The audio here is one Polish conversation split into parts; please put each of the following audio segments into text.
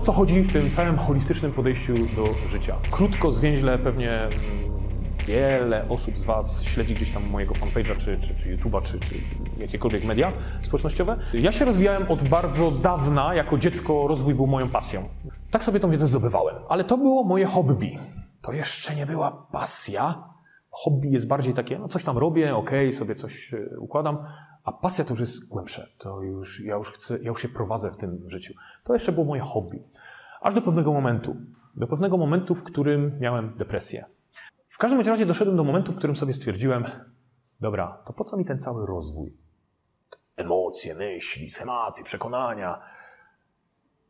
O co chodzi w tym całym holistycznym podejściu do życia? Krótko, zwięźle, pewnie mm, wiele osób z Was śledzi gdzieś tam mojego fanpage'a, czy, czy, czy YouTube'a, czy, czy jakiekolwiek media społecznościowe. Ja się rozwijałem od bardzo dawna, jako dziecko rozwój był moją pasją. Tak sobie tą wiedzę zdobywałem, ale to było moje hobby. To jeszcze nie była pasja. Hobby jest bardziej takie, no coś tam robię, okej, sobie coś e, układam, a pasja to już jest głębsze. To już, ja już chcę, ja już się prowadzę w tym życiu. To jeszcze było moje hobby. Aż do pewnego momentu. Do pewnego momentu, w którym miałem depresję. W każdym razie doszedłem do momentu, w którym sobie stwierdziłem, dobra, to po co mi ten cały rozwój? Emocje, myśli, schematy, przekonania.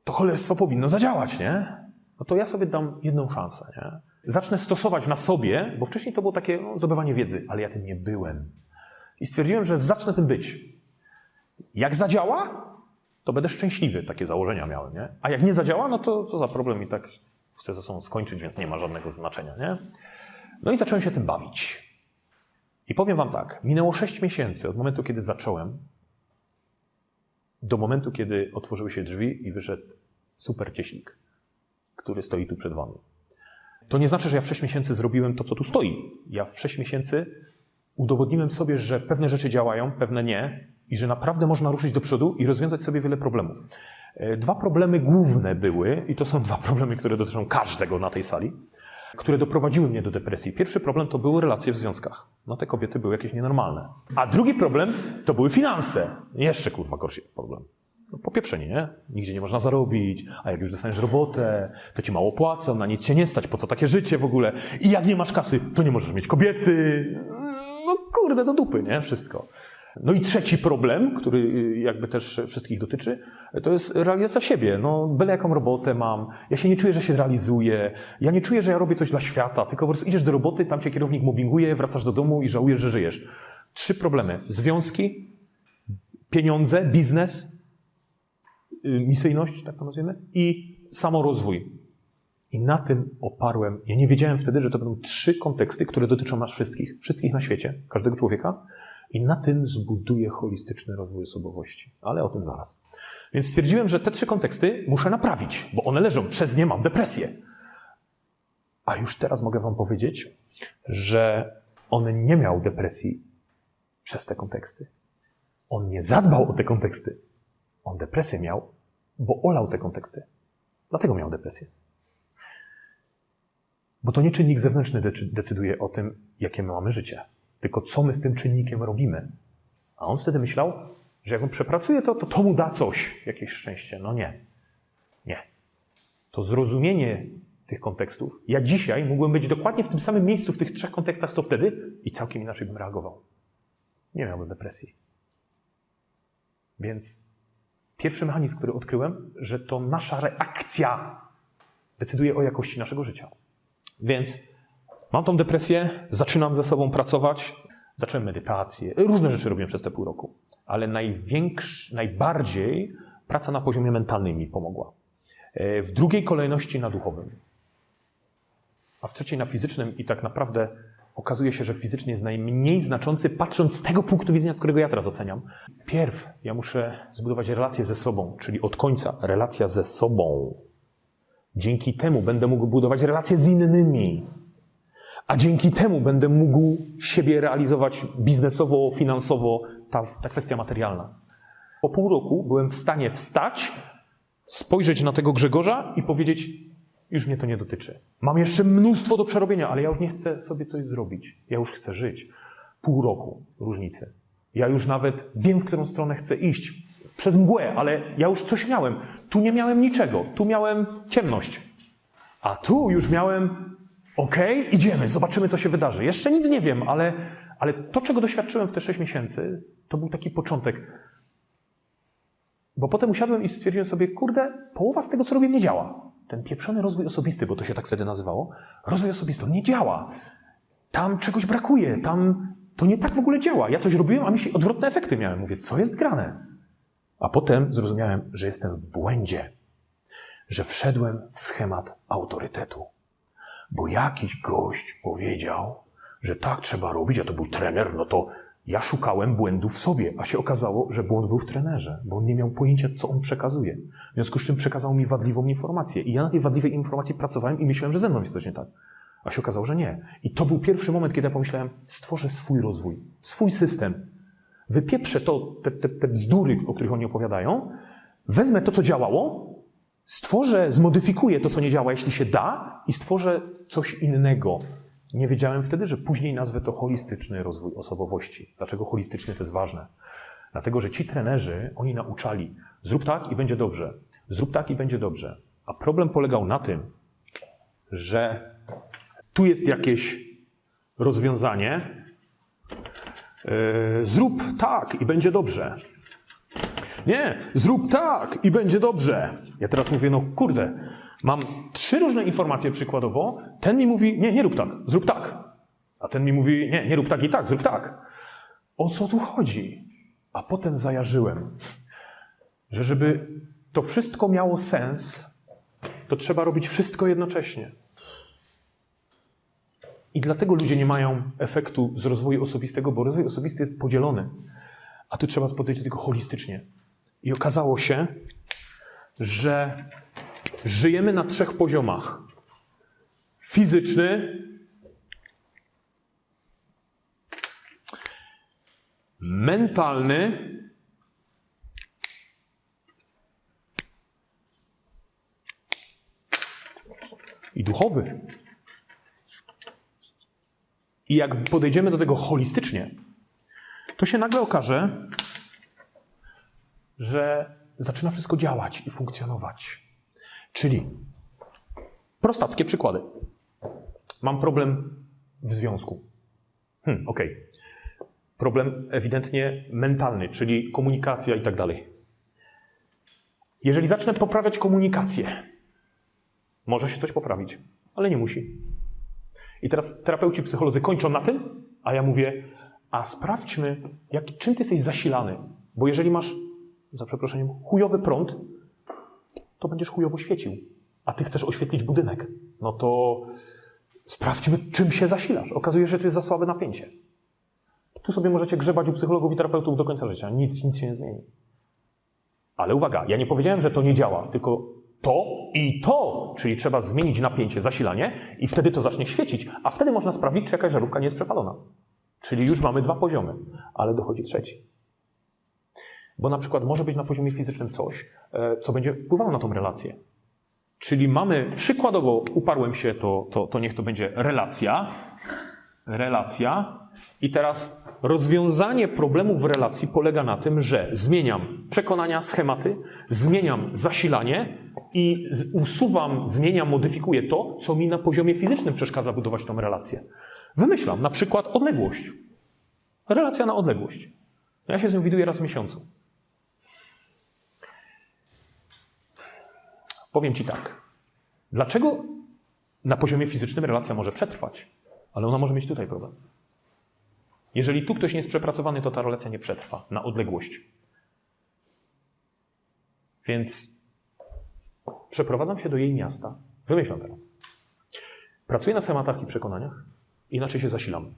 To cholerstwo powinno zadziałać, nie? No to ja sobie dam jedną szansę, nie? Zacznę stosować na sobie, bo wcześniej to było takie no, zdobywanie wiedzy, ale ja tym nie byłem. I stwierdziłem, że zacznę tym być. Jak zadziała, to będę szczęśliwy. Takie założenia miałem, nie? A jak nie zadziała, no to co za problem i tak chcę ze sobą skończyć, więc nie ma żadnego znaczenia, nie? No i zacząłem się tym bawić. I powiem wam tak, minęło 6 miesięcy od momentu, kiedy zacząłem, do momentu, kiedy otworzyły się drzwi i wyszedł super cieśnik, który stoi tu przed wami. To nie znaczy, że ja w 6 miesięcy zrobiłem to, co tu stoi. Ja w 6 miesięcy udowodniłem sobie, że pewne rzeczy działają, pewne nie i że naprawdę można ruszyć do przodu i rozwiązać sobie wiele problemów. E, Dwa problemy główne były, i to są dwa problemy, które dotyczą każdego na tej sali, które doprowadziły mnie do depresji. Pierwszy problem to były relacje w związkach. No te kobiety były jakieś nienormalne. A drugi problem to były finanse. Jeszcze kurwa gorszy problem. No, popieprzenie, nie? Nigdzie nie można zarobić, a jak już dostaniesz robotę, to ci mało płacą, na nic się nie stać, po co takie życie w ogóle? I jak nie masz kasy, to nie możesz mieć kobiety. No kurde, do dupy, nie? Wszystko. No i trzeci problem, który y, jakby też wszystkich dotyczy, to jest realizacja siebie. No, byle jaką robotę mam, ja się nie czuję, że się realizuję, ja nie czuję, że ja robię coś dla świata, tylko po prostu idziesz do roboty, tam cię kierownik mobbinguje, wracasz do domu i żałujesz, że żyjesz. Trzy problemy. Związki, pieniądze, biznes, y, misyjność, tak to nazwiemy, i samorozwój. I na tym oparłem. Ja nie wiedziałem wtedy, że to będą trzy konteksty, które dotyczą nas wszystkich, wszystkich na świecie, każdego człowieka. I na tym zbuduję holistyczny rozwój osobowości. Ale o tym zaraz. Więc stwierdziłem, że te trzy konteksty muszę naprawić, bo one leżą, przez nie mam depresję. A już teraz mogę Wam powiedzieć, że on nie miał depresji przez te konteksty. On nie zadbał o te konteksty. On depresję miał, bo olał te konteksty. Dlatego miał depresję. Bo to nie czynnik zewnętrzny decy- decyduje o tym, jakie my mamy życie, tylko co my z tym czynnikiem robimy. A on wtedy myślał, że jak on przepracuje to, to to mu da coś, jakieś szczęście. No nie. Nie. To zrozumienie tych kontekstów. Ja dzisiaj mógłbym być dokładnie w tym samym miejscu, w tych trzech kontekstach, co wtedy i całkiem inaczej bym reagował. Nie miałbym depresji. Więc pierwszy mechanizm, który odkryłem, że to nasza reakcja decyduje o jakości naszego życia. Więc mam tą depresję, zaczynam ze sobą pracować, zacząłem medytację, różne rzeczy robiłem przez te pół roku, ale największy, najbardziej praca na poziomie mentalnym mi pomogła. E, W drugiej kolejności na duchowym, a w trzeciej na fizycznym i tak naprawdę okazuje się, że fizycznie jest najmniej znaczący, patrząc z tego punktu widzenia, z którego ja teraz oceniam. Pierw ja muszę zbudować relację ze sobą, czyli od końca relacja ze sobą. Dzięki temu będę mógł budować relacje z innymi. A dzięki temu będę mógł siebie realizować biznesowo, finansowo, ta, ta kwestia materialna. Po pół roku byłem w stanie wstać, spojrzeć na tego Grzegorza i powiedzieć: Już mnie to nie dotyczy. Mam jeszcze mnóstwo do przerobienia, ale ja już nie chcę sobie coś zrobić. Ja już chcę żyć. Pół roku różnicy. Ja już nawet wiem, w którą stronę chcę iść. Przez mgłę, ale ja już coś miałem. Tu nie miałem niczego. Tu miałem ciemność. A tu już miałem, okej, idziemy, zobaczymy, co się wydarzy. Jeszcze nic nie wiem, ale, ale to, czego doświadczyłem w te 6 miesięcy, to był taki początek. Bo potem usiadłem i stwierdziłem sobie, kurde, połowa z tego, co robię, nie działa. Ten pieprzony rozwój osobisty, bo to się tak wtedy nazywało, rozwój osobisty, on nie działa. Tam czegoś brakuje, tam to nie tak w ogóle działa. Ja coś robiłem, a mi się odwrotne efekty miałem. Mówię, co jest grane? A potem zrozumiałem, że jestem w błędzie, że wszedłem w schemat autorytetu. Bo jakiś gość powiedział, że tak trzeba robić, a to był trener, no to Ja szukałem błędu w sobie, a się okazało, że błąd był w trenerze, bo on nie miał pojęcia, co on przekazuje. W związku z czym przekazał mi wadliwą informację. I ja na tej wadliwej informacji pracowałem i myślałem, że ze mną jest coś nie tak. A się okazało, że nie. I to był pierwszy moment, kiedy ja pomyślałem, stworzę swój rozwój, swój system. Wypieprzę to, te, te, te bzdury, o których oni opowiadają, wezmę to, co działało, stworzę, zmodyfikuję to, co nie działa, jeśli się da, i stworzę coś innego. Nie wiedziałem wtedy, że później nazwę to holistyczny rozwój osobowości. Dlaczego holistyczny to jest ważne? Dlatego, że ci trenerzy, oni nauczali, zrób tak i będzie dobrze, zrób tak i będzie dobrze. A problem polegał na tym, że tu jest jakieś rozwiązanie, zrób tak i będzie dobrze. Nie, zrób tak i będzie dobrze. Ja teraz mówię, no kurde, mam trzy różne informacje przykładowo. Ten mi mówi, nie, nie rób tak, zrób tak. A ten mi mówi, nie, nie rób tak i tak, zrób tak. O co tu chodzi? A potem zajarzyłem, że żeby to wszystko miało sens, to trzeba robić wszystko jednocześnie. I dlatego ludzie nie mają efektu z rozwoju osobistego, bo rozwój osobisty jest podzielony. A tu trzeba podejść do tego holistycznie. I okazało się, że żyjemy na trzech poziomach: fizyczny, mentalny i duchowy. I jak podejdziemy do tego holistycznie, to się nagle okaże, że zaczyna wszystko działać i funkcjonować. Czyli prostackie przykłady. Mam problem w związku. Hmm, okej. Problem ewidentnie mentalny, czyli komunikacja i tak dalej. Jeżeli zacznę poprawiać komunikację, może się coś poprawić, ale nie musi. I teraz terapeuci, psycholodzy kończą na tym, a ja mówię, a sprawdźmy, jak, czym ty jesteś zasilany. Bo jeżeli masz, za przeproszeniem, chujowy prąd, to będziesz chujowo świecił. A ty chcesz oświetlić budynek. No to sprawdźmy, czym się zasilasz. Okazuje się, że to jest za słabe napięcie. Tu sobie możecie grzebać u psychologów i terapeutów do końca życia. Nic, nic się nie zmieni. Ale uwaga, ja nie powiedziałem, że to nie działa, tylko to i to, czyli trzeba zmienić napięcie, zasilanie i wtedy to zacznie świecić, a wtedy można sprawdzić, czy jakaś żarówka nie jest przepalona. Czyli już mamy dwa poziomy, ale dochodzi trzeci. Bo na przykład może być na poziomie fizycznym coś, e, co będzie wpływało na tą relację. Czyli mamy, przykładowo uparłem się, to, to, to niech to będzie relacja, relacja i teraz rozwiązanie problemu w relacji polega na tym, że zmieniam przekonania, schematy, zmieniam zasilanie i usuwam, zmieniam, modyfikuję to, co mi na poziomie fizycznym przeszkadza budować tą relację. Wymyślam na przykład odległość. Relacja na odległość. Ja się z nią widuję raz w miesiącu. Powiem Ci tak. Dlaczego na poziomie fizycznym relacja może przetrwać, ale ona może mieć tutaj problem? Jeżeli tu ktoś nie jest przepracowany, to ta relacja nie przetrwa na odległość. Więc przeprowadzam się do jej miasta. Wymyślam teraz. Pracuję na schematach i przekonaniach, inaczej się zasilam.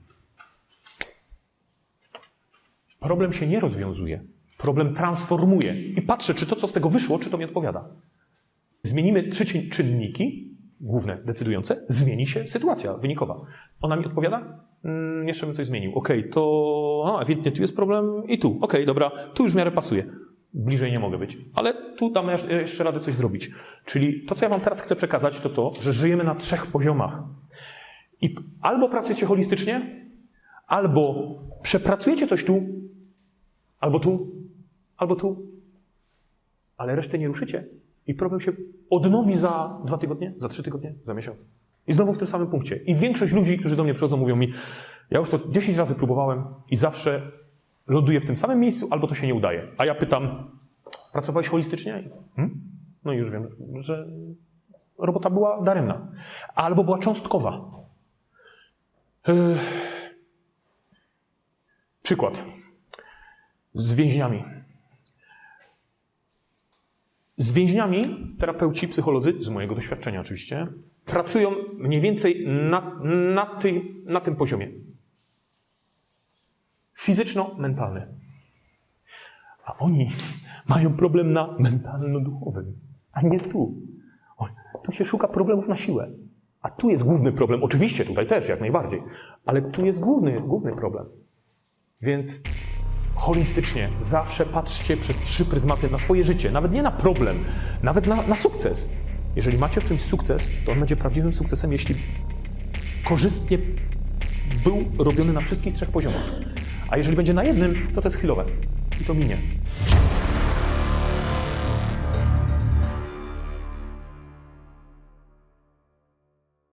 Problem się nie rozwiązuje. Problem transformuje. I patrzę, czy to, co z tego wyszło, czy to mi odpowiada. Zmienimy trzy czyn- czynniki, główne, decydujące, zmieni się sytuacja wynikowa. Ona mi odpowiada? Mm, jeszcze bym coś zmienił. Okej, to no, ewidentnie tu jest problem i tu. Okej, dobra, tu już w miarę pasuje. Bliżej nie mogę być, ale tu damy jeszcze radę coś zrobić. Czyli to, co ja Wam teraz chcę przekazać, to to, że żyjemy na trzech poziomach. I albo pracujecie holistycznie, albo przepracujecie coś tu, albo tu, albo tu, ale resztę nie ruszycie. I problem się odnowi za dwa tygodnie, za trzy tygodnie, za miesiąc. I znowu w tym samym punkcie. I większość ludzi, którzy do mnie przychodzą, mówią mi, ja już to 10 razy próbowałem i zawsze ląduję w tym samym miejscu, albo to się nie udaje. A ja pytam, pracowałeś holistycznie? Hmm? No i już wiem, że robota była daremna. Albo była cząstkowa. Ech. Przykład. Z więźniami. Z więźniami terapeuci, psycholodzy, z mojego doświadczenia oczywiście, pracują mniej więcej na, na, ty, na tym poziomie. fizyczno-mentalny. A oni mają problem na mentalno-duchowym, a nie tu. O, Tu się szuka problemów na siłę. A tu jest główny problem. Oczywiście tutaj też, jak najbardziej. Ale tu jest główny, główny problem. Więc holistycznie zawsze patrzcie przez trzy pryzmaty na swoje życie. Nawet nie na problem, nawet na, na sukces. Jeżeli macie w czymś sukces, to on będzie prawdziwym sukcesem, jeśli korzystnie był robiony na wszystkich trzech poziomach. A jeżeli będzie na jednym, to to jest chwilowe. I to minie.